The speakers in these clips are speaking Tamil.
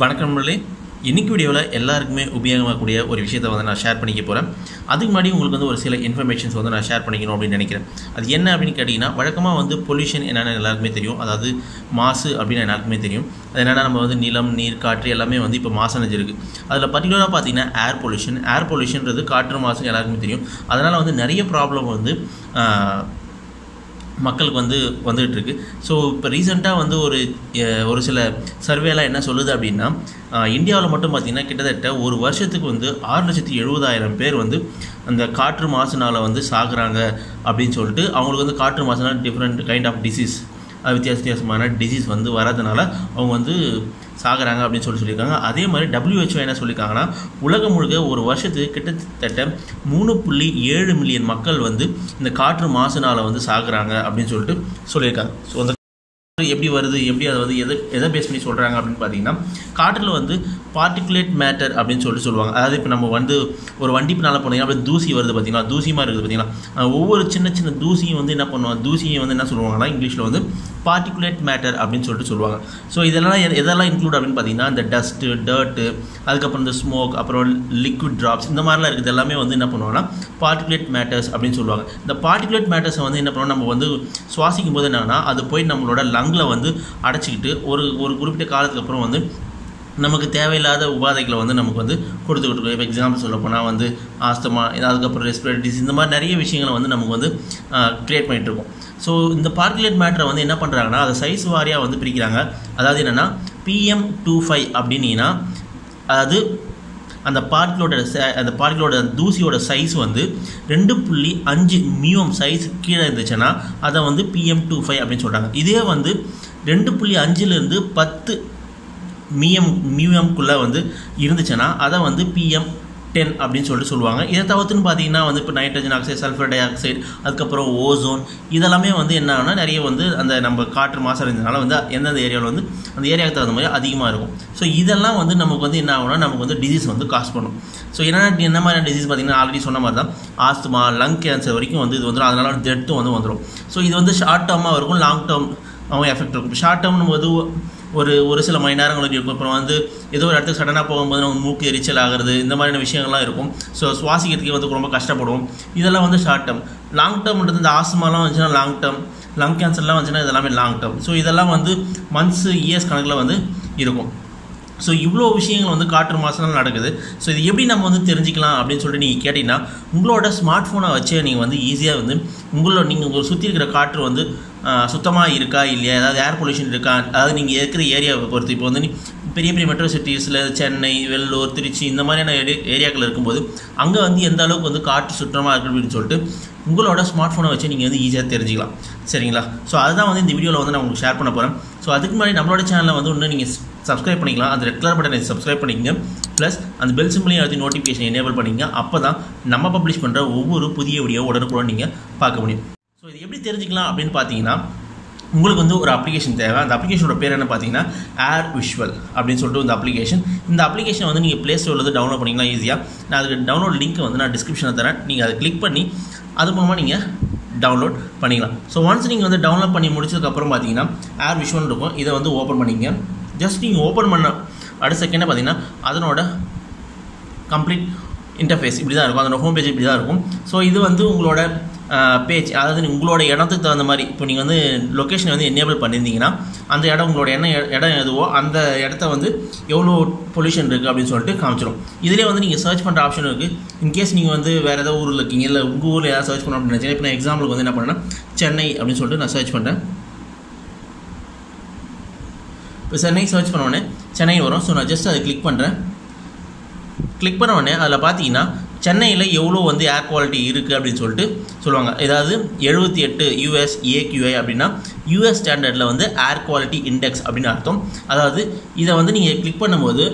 வணக்கம் நண்பர்களே. இன்னைக்கு வீடியோவில் எல்லாருக்குமே உபயோகமாகக்கூடிய ஒரு விஷயத்தை வந்து நான் ஷேர் பண்ணிக்க போகிறேன் அதுக்கு முன்னாடி உங்களுக்கு வந்து ஒரு சில இன்ஃபர்மேஷன்ஸ் வந்து நான் ஷேர் பண்ணிக்கணும் அப்படின்னு நினைக்கிறேன். அது என்ன அப்படின்னு கேட்டிங்கன்னா வழக்கமாக வந்து பொல்யூஷன் என்னென்னு எல்லாருக்குமே தெரியும். அதாவது மாசு அப்படின்னு எல்லாருக்குமே தெரியும். அது என்னென்னா நம்ம வந்து நிலம் நீர் காற்று எல்லாமே வந்து இப்போ மாசடைஞ்சிருக்கு. அதில் பர்டிகுலராக பார்த்தீங்கன்னா ஏர் பொல்யூஷன் ஏர் பொல்யூஷன்றது காற்று மாசுன்னு எல்லாருக்குமே தெரியும். அதனால் வந்து நிறைய ப்ராப்ளம் வந்து மக்களுக்கு வந்து வந்துகிட்டு இருக்கு ஸோ இப்போ ரீசெண்டாக வந்து ஒரு ஒரு சில சர்வேலாம் என்ன சொல்லுது அப்படின்னா இந்தியாவில் மட்டும் பார்த்திங்கன்னா கிட்டத்தட்ட ஒரு வருஷத்துக்கு வந்து ஆறு லட்சத்தி எழுபதாயிரம் பேர் வந்து அந்த காற்று மாசுனால் வந்து சாகுறாங்க அப்படின்னு சொல்லிட்டு அவங்களுக்கு வந்து காற்று மாசுனால் டிஃப்ரெண்ட் கைண்ட் ஆஃப் டிசீஸ் வித்தியாச வித்தியாசமான டிசீஸ் வந்து வர்றதுனால அவங்க வந்து சாகுறாங்க அப்படின்னு சொல்லி சொல்லியிருக்காங்க. அதே மாதிரி டபிள்யூஹெச்ஓ என்ன சொல்லியிருக்காங்கன்னா உலகம் முழுக்க ஒரு வருஷத்துக்கு கிட்டத்தட்ட மூணு புள்ளி ஏழு மில்லியன் மக்கள் வந்து இந்த காற்று மாசுனால் வந்து சாகுறாங்க அப்படின்னு சொல்லிட்டு சொல்லியிருக்காங்க. ஸோ அந்த எப்படி வருது எப்படி அதை வந்து எதை எதை பேஸ் பண்ணி சொல்கிறாங்க அப்படின்னு பார்த்தீங்கன்னா காற்றில் வந்து பார்ட்டிகுலேட் மேட்டர் அப்படின்னு சொல்லிட்டு சொல்லுவாங்க. அதாவது இப்போ நம்ம வந்து ஒரு வண்டி பின்னால் போனீங்கன்னா அப்படியே தூசி வருது பார்த்தீங்களா? தூசியமாக இருக்குது பார்த்தீங்களா? ஒவ்வொரு சின்ன சின்ன தூசியும் வந்து என்ன பண்ணுவாங்க? தூசியை வந்து என்ன சொல்லுவாங்கன்னா இங்கிலீஷில் வந்து பார்ட்டிகுலேட் மேட்டர் அப்படின்னு சொல்லிட்டு சொல்லுவாங்க. ஸோ இதெல்லாம் எதெல்லாம் இன்க்ளூட் அப்படின்னு பார்த்தீங்கன்னா இந்த டஸ்ட்டு டர்ட்டு அதுக்கப்புறம் இந்த ஸ்மோக் அப்புறம் லிக்விட் ட்ராப்ஸ் இந்த மாதிரிலாம் இருக்குது. எல்லாமே வந்து என்ன பண்ணுவாங்கன்னா பார்ட்டிகுலேட் மேட்டர்ஸ் அப்படின்னு சொல்லுவாங்க. இந்த பார்ட்டிகுலேட் மேட்டர்ஸை வந்து என்ன பண்ணுவோம் நம்ம வந்து சுவாசிக்கும் போது என்னன்னா அது போய் நம்மளோட லங்கில் வந்து அடைச்சிக்கிட்டு ஒரு ஒரு குறிப்பிட்ட காலத்துக்கு அப்புறம் வந்து நமக்கு தேவையில்லாத உபாதைகளை வந்து நமக்கு வந்து கொடுத்துக்கிட்டு இருக்கோம். இப்போ எக்ஸாம்பிள் சொல்ல போனால் வந்து ஆஸ்தமா அதுக்கப்புறம் ரெஸ்பிரேட்டரி டிசீஸ் இந்த மாதிரி நிறைய விஷயங்களை வந்து நமக்கு வந்து க்ரியேட் பண்ணிட்டு இருக்கோம் ஸோ இந்த பார்க்குலேட் மேட்டரை வந்து என்ன பண்ணுறாங்கன்னா அதை சைஸ் வாரியாக வந்து பிரிக்கிறாங்க. அதாவது என்னென்னா பிஎம் டூ ஃபைவ் அப்படின்னீங்கன்னா அதாவது அந்த பார்ட்டிலோட ச- அந்த பார்ட்டிலோட தூசியோட சைஸ் வந்து ரெண்டு புள்ளி அஞ்சு மியூம் சைஸ் கீழே இருந்துச்சுன்னா அதை வந்து பிஎம் டூ ஃபைவ் அப்படின்னு சொல்கிறாங்க இதே வந்து ரெண்டு புள்ளி அஞ்சுலேருந்து பத்து மிஎம் மியூஎம்குள்ளே வந்து இருந்துச்சுன்னா அதை வந்து பிஎம் டென் அப்படின்னு சொல்லிட்டு சொல்லுவாங்க. இதை தவிர்த்துன்னு பார்த்தீங்கன்னா வந்து இப்போ nitrogen oxide sulphur dioxide அதுக்கப்புறம் ஓசோன் இதெல்லாமே வந்து என்ன நிறைய வந்து அந்த நம்ம காற்று மாசடைஞ்சதுனால வந்து எந்தெந்த ஏரியாவில் வந்து அந்த ஏரியாவுக்கு தகுந்த மாதிரி அதிகமாக இருக்கும். ஸோ இதெல்லாம் வந்து நமக்கு வந்து என்ன ஆகும்னா நமக்கு வந்து டிசீஸ் வந்து காஸ் பண்ணும். ஸோ என்னென்ன என்ன மாதிரியான டிசீஸ் பார்த்தீங்கன்னா ஆல்ரெடி சொன்ன மாதிரி தான் ஆஸ்துமா லங் கேன்சர் வரைக்கும் வந்து இது வந்துடும் அதனால டெத்தும் வந்து வந்துடும் ஸோ இது வந்து ஷார்ட் டேர்மாக இருக்கும். லாங் டேர்ம் அவங்க எஃபெக்ட் இருக்கும். ஷார்ட் டேர்ம்னு போது ஒரு ஒரு சில மணி நேரங்களுக்கு இருக்கும். அப்புறம் வந்து ஏதோ ஒரு இடத்துக்கு சடனாக போகும்போது நம்ம மூக்கு எரிச்சல் ஆகிறது இந்த மாதிரியான விஷயங்கள்லாம் இருக்கும். ஸோ சுவாசிக்கிறதுக்கு வந்து ரொம்ப கஷ்டப்படுவோம். இதெல்லாம் வந்து ஷார்ட் டேர்ம் லாங் டேர்ம்ன்றது இந்த ஆஸ்மாலாம் வந்துச்சுன்னா லாங் டேர்ம் லங் கேன்சர்லாம் வந்துச்சுன்னா இதெல்லாமே லாங் டேர்ம் ஸோ இதெல்லாம் வந்து மந்த்ஸ் இயர்ஸ் கணக்கில் வந்து இருக்கும். ஸோ இவ்வளோ விஷயங்கள் வந்து காற்று மாசனால் நடக்குது. ஸோ இது எப்படி நம்ம வந்து தெரிஞ்சுக்கலாம் அப்படின்னு சொல்லிட்டு நீங்கள் கேட்டிங்கன்னா உங்களோட ஸ்மார்ட் ஃபோனை வச்சு நீங்கள் வந்து ஈஸியாக வந்து உங்களோட நீங்கள் உங்களை சுற்றி இருக்கிற காற்று வந்து சுத்தமாக இருக்கா இல்லையா? ஏதாவது ஏர் பொல்யூஷன் இருக்கா? அதாவது நீங்கள் இருக்கிற ஏரியாவை பொறுத்து. இப்போ வந்து நீ பெரிய பெரிய மெட்ரோ சிட்டிஸில் சென்னை வெள்ளூர் திருச்சி இந்த மாதிரியான ஏரி- ஏரியாக்கள் இருக்கும்போது அங்கே வந்து எந்த அளவுக்கு வந்து காற்று சுத்தமாக இருக்குது அப்படின்னு சொல்லிட்டு உங்களோட ஸ்மார்ட் ஃபோனை வச்சு நீங்கள் வந்து ஈஸியாக தெரிஞ்சுக்கலாம். சரிங்களா? ஸோ அதுதான் வந்து இந்த வீடியோவில் வந்து நான் உங்களுக்கு ஷேர் பண்ண போகிறேன் ஸோ அதுக்கு முன்னாடி நம்மளோட சேனலை வந்து இன்னும் நீங்கள் சப்ஸ்கிரைப் பண்ணிக்கலாம். அந்த ரெட் கலர் பட்டனை சப்ஸ்கிரைப் பண்ணிக்கங்க. ப்ளஸ் அந்த பெல் சிம்பிளையும் அழுத்தி நோட்டிஃபிகேஷன் எனேபிள் பண்ணிங்க அப்போ தான் நம்ம பப்ளிஷ் பண்ணுற ஒவ்வொரு புதிய வீடியோ உடனுக்குடன் நீங்கள் பார்க்க முடியும். ஸோ இது எப்படி தெரிஞ்சுக்கலாம் அப்படின்னு பார்த்தீங்கன்னா உங்களுக்கு வந்து ஒரு அப்ளிகேஷன் தேவை. அந்த அப்ளிகேஷனோட பேர் என்ன பார்த்தீங்கன்னா ஏர் விஷுவல் அப்படின்னு சொல்லிட்டு இந்த அப்ளிகேஷன் இந்த அப்ளிகேஷன் வந்து நீங்கள் ப்ளே ஸ்டோரில் வந்து டவுன்லோட் பண்ணிக்கலாம் ஈஸியாக நான் அதுக்கு டவுன்லோட் லிங்க் வந்து நான் டிஸ்கிரிப்ஷனில் தரேன். நீங்கள் அதை கிளிக் பண்ணி அது மூலமாக நீங்கள் டவுன்லோட் பண்ணிக்கலாம். ஸோ ஒன்ஸ் நீங்கள் வந்து டவுன்லோட் பண்ணி முடிச்சதுக்கப்புறம் பார்த்தீங்கன்னா ஏர் விஷுவல் இருக்கும். இதை வந்து ஓப்பன் பண்ணிங்க ஜஸ்ட் நீங்கள் ஓப்பன் பண்ண அடுத்த செகண்டே பார்த்தீங்கன்னா அதனோட கம்ப்ளீட் இன்டர்ஃபேஸ் இப்படி தான் இருக்கும். அதனோட ஹோம் பேஜ் இப்படி தான் இருக்கும். ஸோ இது வந்து உங்களோட பேஜ் அதாவது உங்களோட இடத்துக்கு தகுந்த மாதிரி இப்போ நீங்கள் வந்து லொக்கேஷனை வந்து எனேபிள் பண்ணியிருந்தீங்கன்னா அந்த இடம் உங்களோட என்ன இடம் எதுவோ அந்த இடத்த வந்து எவ்வளோ பொல்யூஷன் இருக்குது அப்படின்னு சொல்லிட்டு காமிச்சிடும் இதிலே வந்து நீங்கள் சர்ச் பண்ணுற ஆப்ஷன் இருக்குது இன்கேஸ் நீங்கள் வந்து வேறு ஏதாவது ஊரில் இருக்கீங்க இல்லை உங்கள் ஊரில் ஏதாவது சர்ச் பண்ணணும் அப்படின்னு நினச்சேன் இப்போ நான் எக்ஸாம்பிளுக்கு வந்து என்ன பண்ணேன்னா சென்னை அப்படின்னு சொல்லிட்டு நான் சர்ச் பண்ணுறேன் இப்போ சென்னை சர்ச் பண்ண உடனே சென்னை வரும். ஸோ நான் ஜஸ்ட் அதை கிளிக் பண்ணுறேன் கிளிக் பண்ண உடனே அதில் பார்த்தீங்கன்னா சென்னையில் எவ்வளோ வந்து ஏர் குவாலிட்டி இருக்குது அப்படின்னு சொல்லிட்டு சொல்லுவாங்க. ஏதாவது எழுபத்தி எட்டு யூஎஸ் ஏக்யூஐ அப்படின்னா யூஎஸ் ஸ்டாண்டர்டில் வந்து ஏர் குவாலிட்டி இண்டெக்ஸ் அப்படின்னு அர்த்தம். அதாவது இதை வந்து நீங்கள் கிளிக் பண்ணும்போது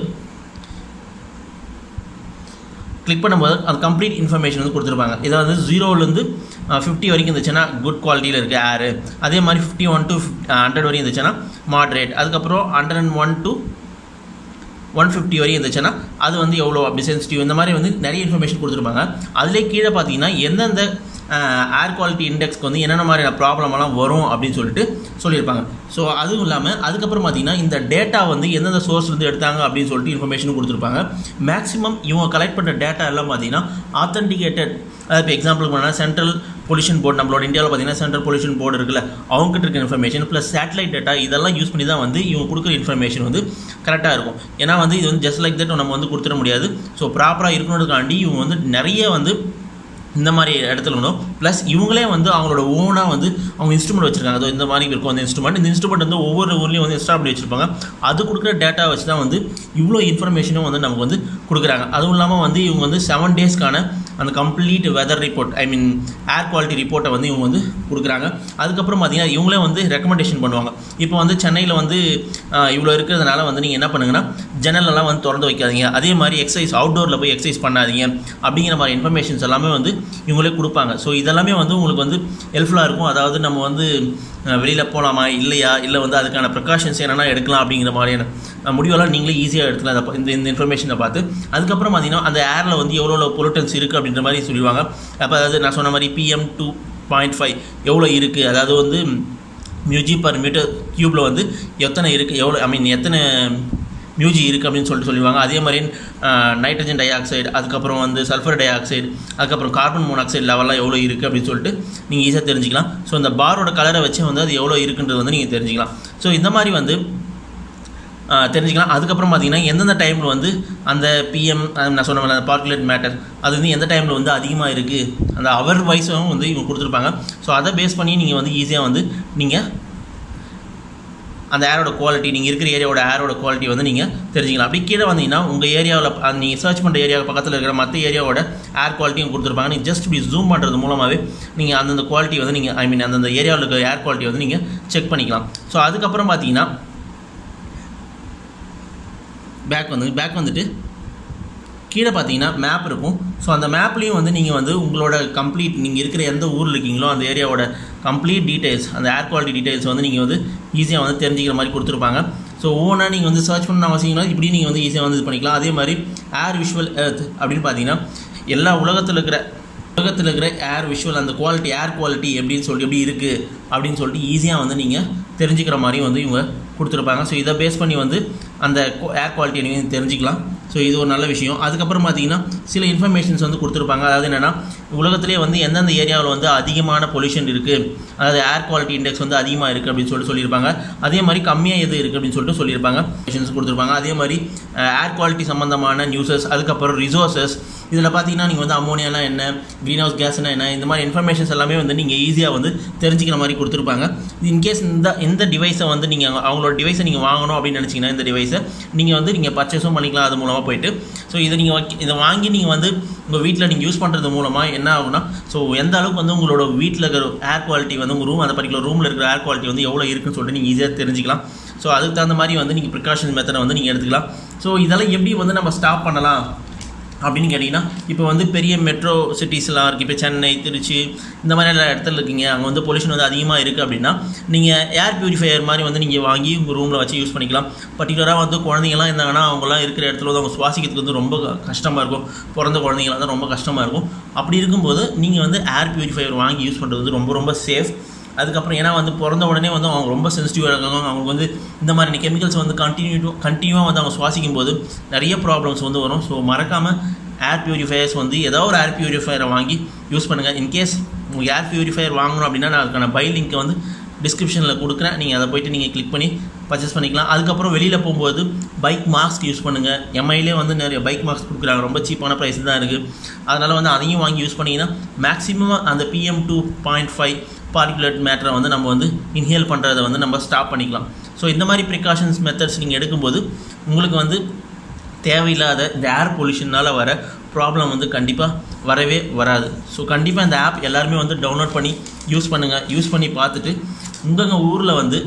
கிளிக் பண்ணும்போது அது கம்ப்ளீட் இன்ஃபர்மேஷன் வந்து கொடுத்துருப்பாங்க. இதை வந்து ஜீரோலேருந்து ஃபிஃப்டி வரைக்கும் இருந்துச்சுன்னா குட் குவாலிட்டியில் இருக்குது ஏர் அதே மாதிரி ஃபிஃப்டி ஒன் டு ஹண்ட்ரட் வரைக்கும் இருந்துச்சுன்னா மாட்ரேட் அதுக்கப்புறம் hundred and one to one fifty வரையும் இருந்துச்சுன்னா அது வந்து எவ்வளோ அப்படி சென்சிட்டிவ் இந்த மாதிரி வந்து நிறைய இன்ஃபர்மேஷன் கொடுத்துருப்பாங்க. அதிலே கீழே பார்த்தீங்கன்னா எந்தெந்த ஏர் குவாலிட்டி இண்டெக்ஸ்க்கு வந்து என்னென்ன மாதிரியான ப்ராப்ளம்லாம் வரும் அப்படின்னு சொல்லிட்டு சொல்லியிருப்பாங்க. ஸோ அதுவும் இல்லாமல் அதுக்கப்புறம் பார்த்தீங்கன்னா இந்த டேட்டா வந்து எந்தெந்த சோர்ஸ்லேருந்து எடுத்தாங்க அப்படின்னு சொல்லிட்டு இன்ஃபர்மேஷனும் கொடுத்துருப்பாங்க. மேக்ஸிமம் இவங்க கலெக்ட் பண்ணுற டேட்டா எல்லாம் பார்த்தீங்கன்னா ஆத்தன்டிகேட்டட் அதாவது இப்போ எக்ஸாம்பிள் பண்ணால் சென்ட்ரல் பொல்யூஷன் போர்டு நம்மளோட இந்தியாவில் பார்த்தீங்கன்னா சென்ட்ரல் பொல்யூஷன் போர்டு இருக்குல்ல அவங்ககிட்ட இருக்க இன்ஃபர்மேஷன் ப்ளஸ் சேட்டலைட் டேட்டா இதெல்லாம் யூஸ் பண்ணி தான் வந்து இவங்க கொடுக்குற இன்ஃபர்மேஷன் வந்து கரெக்டாக இருக்கும். ஏன்னா வந்து இது வந்து ஜஸ்ட் லைக் தட் நம்ம வந்து கொடுத்துட முடியாது. ஸோ ப்ராப்பராக இருக்கணுன்றதுக்காண்டி இவங்க வந்து நிறைய வந்து இந்த மாதிரி இடத்துல ஒன்றும் ப்ளஸ் இவங்களே வந்து அவங்களோட ஓனாக வந்து அவங்க இன்ஸ்ட்ருமெண்ட் வச்சிருக்காங்க. அது இந்த மாதிரி இருக்கும் அந்த இன்ஸ்ட்ருமெண்ட் இந்த இன்ஸ்ட்ருமெண்ட் வந்து ஒவ்வொரு ஊர்லேயும் வந்து எக்ஸ்ட்ரா பண்ணி வச்சிருப்பாங்க. அது கொடுக்குற டேட்டா வச்சு தான் வந்து இவ்வளோ இன்ஃபர்மேஷனும் வந்து நமக்கு வந்து கொடுக்குறாங்க. அதுவும் இல்லாமல் வந்து இவங்க வந்து செவன் டேஸ்க்கான அந்த complete weather report I mean air quality ரிப்போர்ட்டை வந்து இவங்க வந்து கொடுக்குறாங்க. அதுக்கப்புறம் பார்த்தீங்கன்னா இவங்களே வந்து ரெக்கமெண்டேஷன் பண்ணுவாங்க. இப்போ வந்து சென்னையில் வந்து இவ்வளோ இருக்கிறதுனால வந்து நீங்கள் என்ன பண்ணுங்கன்னா ஜன்னலெல்லாம் வந்து திறந்து வைக்காதீங்க. அதே மாதிரி எக்ஸசைஸ் அவுட்டோரில் போய் எக்ஸசைஸ் பண்ணாதீங்க. அப்படிங்கிற மாதிரி இன்ஃபர்மேஷன்ஸ் எல்லாமே வந்து இவங்களே கொடுப்பாங்க. ஸோ இதெல்லாமே வந்து உங்களுக்கு வந்து ஹெல்ப்ஃபுல்லாக இருக்கும். அதாவது நம்ம வந்து வெளியில் போகலாமா இல்லையா? இல்லை வந்து அதுக்கான ப்ரிகாஷன்ஸ் என்னென்னா எடுக்கலாம் அப்படிங்கிற மாதிரியான முடிவெல்லாம் நீங்களே ஈஸியாக எடுத்துக்கலாம். அதை இந்த இந்த இன்ஃபர்மேஷனை பார்த்து. அதுக்கப்புறம் பார்த்தீங்கன்னா அந்த ஏரில் வந்து எவ்வளோ பொலுட்டன்ஸ் இருக்குது அப்படின்ற மாதிரி சொல்லுவாங்க அப்போ அதாவது நான் சொன்ன மாதிரி பிஎம் டூ பாயிண்ட் ஃபைவ் எவ்வளோ இருக்குது அதாவது வந்து மியூஜி பர் மீட்டர் க்யூப்பில் வந்து எத்தனை இருக்குது எவ்வளோ ஐ மீன் எத்தனை மியூஜி இருக்குது அப்படின்னு சொல்லிட்டு சொல்லுவாங்க அதே மாதிரி நைட்ரஜன் டை ஆக்சைடு அதுக்கப்புறம் வந்து சல்ஃபர் டை ஆக்சைடு அதுக்கப்புறம் கார்பன் மோனாக்சைடு லெவல்லாம் எவ்வளோ இருக்குது அப்படின்னு சொல்லிட்டு நீங்கள் ஈஸியாக தெரிஞ்சுக்கலாம். ஸோ இந்த பாரோட கலரை வச்சு வந்து அது எவ்வளோ இருக்குன்றது வந்து நீங்கள் தெரிஞ்சுக்கலாம். ஸோ இந்த மாதிரி வந்து தெரிஞ்சுக்கலாம். அதுக்கப்புறம் பார்த்தீங்கன்னா எந்தெந்த டைமில் வந்து அந்த பிஎம் நான் சொன்ன அந்த பார்க்குலேட் மேட்டர் அது வந்து எந்த டைமில் வந்து அதிகமாக இருக்குது அந்த அவர் வைஸும் வந்து இவங்க கொடுத்துருப்பாங்க. ஸோ அதை பேஸ் பண்ணி நீங்கள் வந்து ஈஸியாக வந்து நீங்கள் அந்த ஏரோட குவாலிட்டி நீங்கள் இருக்கிற ஏரியாவோட ஏரோட குவாலிட்டி வந்து நீங்கள் தெரிஞ்சுக்கலாம். அப்படி கீழே வந்தீங்கன்னா உங்கள் ஏரியாவில் நீங்கள் சர்ச் பண்ணுற ஏரியா பக்கத்தில் இருக்கிற மற்ற ஏரியாவோட ஏர் குவாலிட்டியும் கொடுத்துருப்பாங்க. நீங்கள் ஜஸ்ட் இப்படி ஜூம் பண்ணுறது மூலமாகவே நீங்கள் அந்தந்த குவாலிட்டி வந்து நீங்கள் ஐ மீன் அந்தந்த ஏரியாவில் இருக்கிற ஏர் குவாலிட்டி வந்து நீங்கள் செக் பண்ணிக்கலாம். ஸோ அதுக்கப்புறம் பார்த்தீங்கன்னா பேக் வந்து பேக் வந்துட்டு கீழே பார்த்தீங்கன்னா மேப் இருக்கும். ஸோ அந்த மேப்லேயும் வந்து நீங்கள் வந்து உங்களோட கம்ப்ளீட் நீங்கள் இருக்கிற எந்த ஊரில் இருக்கீங்களோ அந்த ஏரியாவோட கம்ப்ளீட் டீட்டெயில்ஸ் அந்த ஏர் குவாலிட்டி டீடைல்ஸ் வந்து நீங்கள் வந்து ஈஸியாக வந்து தெரிஞ்சுக்கிற மாதிரி கொடுத்துருப்பாங்க. ஸோ ஒவ்வொன்றா நீங்கள் வந்து சர்ச் பண்ண அவசியங்களா இப்படி நீங்கள் வந்து ஈஸியாக வந்து இது பண்ணிக்கலாம். அதே மாதிரி ஏர் விஷுவல் எர்த் அப்படின்னு பார்த்தீங்கன்னா எல்லா உலகத்தில் இருக்கிற உலகத்தில் இருக்கிற ஏர் விஷுவல் அந்த குவாலிட்டி ஏர் குவாலிட்டி எப்படின்னு சொல்லி எப்படி இருக்குது அப்படின்னு சொல்லிட்டு ஈஸியாக வந்து நீங்கள் தெரிஞ்சுக்கிற மாதிரி வந்து இவங்க கொடுத்துருப்பாங்க. ஸோ இதை பேஸ் பண்ணி வந்து அந்த ஏர் குவாலிட்டியை நீங்கள் தெரிஞ்சுக்கலாம். ஸோ இது ஒரு நல்ல விஷயம். அதுக்கப்புறம் பார்த்தீங்கன்னா சில இன்ஃபர்மேஷன்ஸ் வந்து கொடுத்துருப்பாங்க. அதாவது என்னென்னா உலகத்திலே வந்து எந்தெந்த ஏரியாவில் வந்து அதிகமான பொல்யூஷன் இருக்குது அதாவது ஏர் குவாலிட்டி இண்டெக்ஸ் வந்து அதிகமாக இருக்குது அப்படின்னு சொல்லிட்டு சொல்லியிருப்பாங்க. அதே மாதிரி கம்மியாக எது இருக்குது அப்படின்னு சொல்லிட்டு சொல்லியிருப்பாங்க. கொடுத்துருப்பாங்க. அதே மாதிரி ஏர் குவாலிட்டி சம்மந்தமான நியூஸஸ் அதுக்கப்புறம் ரிசோர்ஸஸ் இதில் பார்த்தீங்கன்னா நீங்கள் வந்து அமோனியாலாம் என்ன க்ரீன் ஹவுஸ் கேஸ்னா என்ன இந்த மாதிரி இன்ஃபர்மேஷன்ஸ் எல்லாமே வந்து நீங்கள் ஈஸியாக வந்து தெரிஞ்சுக்கிற மாதிரி கொடுத்துருப்பாங்க. இன்கேஸ் இந்த இந்த டிவைஸை வந்து நீங்கள் அவங்களோட டிவைஸை நீங்கள் வாங்கணும் அப்படின்னு நினச்சிங்கன்னா இந்த டிவைஸை நீங்கள் வந்து நீங்கள் பர்ச்சேஸும் பண்ணிக்கலாம் அது மூலமாக போயிட்டு. ஸோ இதை நீங்கள் இதை வாங்கி நீங்கள் வந்து உங்கள் வீட்டில் நீங்கள் யூஸ் பண்ணுறது மூலமாக என்ன ஆகும்னா ஸோ எந்த அளவுக்கு வந்து உங்களோட வீட்டில் இருக்கிற ஏர் குவாலிட்டி வந்து உங்கள் ரூம் அந்த பர்டிகுலர் ரூமில் இருக்கிற ஏர் குவாலிட்டி வந்து எவ்வளோ இருக்குன்னு சொல்லிட்டு நீங்கள் ஈஸியாக தெரிஞ்சிக்கலாம். ஸோ அதுக்கு தகுந்த மாதிரி வந்து நீங்கள் ப்ரிகாஷன் மெத்தடை வந்து நீங்கள் எடுத்துக்கலாம். ஸோ இதெல்லாம் எப்படி வந்து நம்ம ஸ்டாப் பண்ணலாம்? அப்படின்னு கேட்டிங்கன்னா இப்போ வந்து பெரிய மெட்ரோ சிட்டிஸ்லாம் இருக்குது இப்போ சென்னை திருச்சி இந்த மாதிரி எல்லா இடத்துல இருக்கீங்க. அங்கே வந்து பொல்யூஷன் வந்து அதிகமாக இருக்குது அப்படின்னா நீங்கள் ஏர் பியூரிஃபையர் மாதிரி வந்து நீங்கள் வாங்கி உங்கள் ரூமில் வச்சு யூஸ் பண்ணிக்கலாம். பர்டிகுலராக வந்து குழந்தைங்கலாம் இருந்தாங்கன்னா அவங்கலாம் இருக்கிற இடத்துல வந்து அவங்க சுவாசிக்கிறதுக்கு வந்து ரொம்ப கஷ்டமாக இருக்கும். பிறந்த குழந்தைங்களாம் தான் ரொம்ப கஷ்டமாக இருக்கும். அப்படி இருக்கும்போது நீங்கள் வந்து ஏர் பியூரிஃபையர் வாங்கி யூஸ் பண்ணுறது வந்து ரொம்ப ரொம்ப சேஃப் அதுக்கப்புறம் ஏன்னா வந்து பிறந்த உடனே வந்து அவங்க ரொம்ப சென்சிட்டிவாக இருக்காங்க. அவங்களுக்கு வந்து இந்த மாதிரி கெமிக்கல்ஸ் வந்து கண்டினியூ கண்டினியூவாக வந்து அவங்க சுவாசிக்கும் போது நிறைய ப்ராப்ளம்ஸ் வந்து வரும். ஸோ மறக்காமல் ஏர் பியூரிஃபையர்ஸ் வந்து ஏதோ ஒரு ஏர் பியூரிஃபையரை வாங்கி யூஸ் பண்ணுங்கள் இன்கேஸ் உங்களுக்கு ஏர் பியூரிஃபையர் வாங்கணும் அப்படின்னா நான் அதுக்கான பை லிங்க்கை வந்து டிஸ்கிரிப்ஷனில் கொடுக்குறேன். நீங்கள் அதை போயிட்டு நீங்கள் கிளிக் பண்ணி பர்ச்சேஸ் பண்ணிக்கலாம். அதுக்கப்புறம் வெளியில் போகும்போது பைக் மாஸ்க் யூஸ் பண்ணுங்கள் எம்ஐலே வந்து நிறைய பைக் மாஸ்க் கொடுக்குறாங்க. ரொம்ப சீப்பான ப்ரைஸ் தான் இருக்குது அதனால் வந்து அதையும் வாங்கி யூஸ் பண்ணிங்கன்னா மேக்ஸிமம் அந்த PM two point five particular மேட்டரை வந்து நம்ம வந்து இன்ஹேல் பண்ணுறதை வந்து நம்ம ஸ்டாப் பண்ணிக்கலாம். ஸோ இந்த மாதிரி ப்ரிகாஷன்ஸ் மெத்தட்ஸ் நீங்கள் எடுக்கும்போது உங்களுக்கு வந்து தேவையில்லாத இந்த ஏர் பொல்யூஷனால் வர ப்ராப்ளம் வந்து கண்டிப்பாக வரவே வராது. ஸோ கண்டிப்பாக இந்த ஆப் எல்லாருமே வந்து டவுன்லோட் பண்ணி யூஸ் பண்ணுங்கள் யூஸ் பண்ணி பார்த்துட்டு உங்கள் ஊரில் வந்து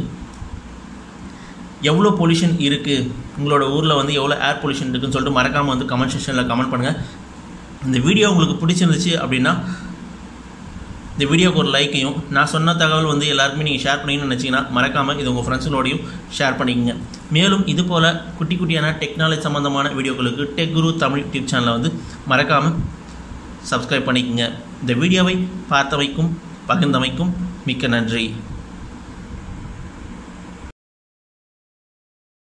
எவ்வளோ பொல்யூஷன் இருக்குது உங்களோட ஊரில் வந்து எவ்வளோ ஏர் பொல்யூஷன் இருக்குன்னு சொல்லிட்டு மறக்காமல் வந்து கமெண்ட் செக்ஷனில் கமெண்ட் பண்ணுங்கள் இந்த வீடியோ உங்களுக்கு பிடிச்சிருந்துச்சு அப்படின்னா இந்த வீடியோக்கு ஒரு லைக்கையும் நான் சொன்ன தகவல் வந்து எல்லாருக்குமே நீங்கள் ஷேர் பண்ணிங்கன்னு நினச்சிங்கன்னா மறக்காமல் இது உங்கள் ஃப்ரெண்ட்ஸுங்களோடையும் ஷேர் பண்ணிக்கங்க. மேலும் இது போல் குட்டி குட்டியான டெக்னாலஜி சம்மந்தமான வீடியோக்களுக்கு டெக் குரு தமிழ் யூடியூப் சேனலை வந்து மறக்காமல் சப்ஸ்கிரைப் பண்ணிக்கோங்க. இந்த வீடியோவை பார்த்தவைக்கும் பகிர்ந்தமைக்கும் மிக்க நன்றி.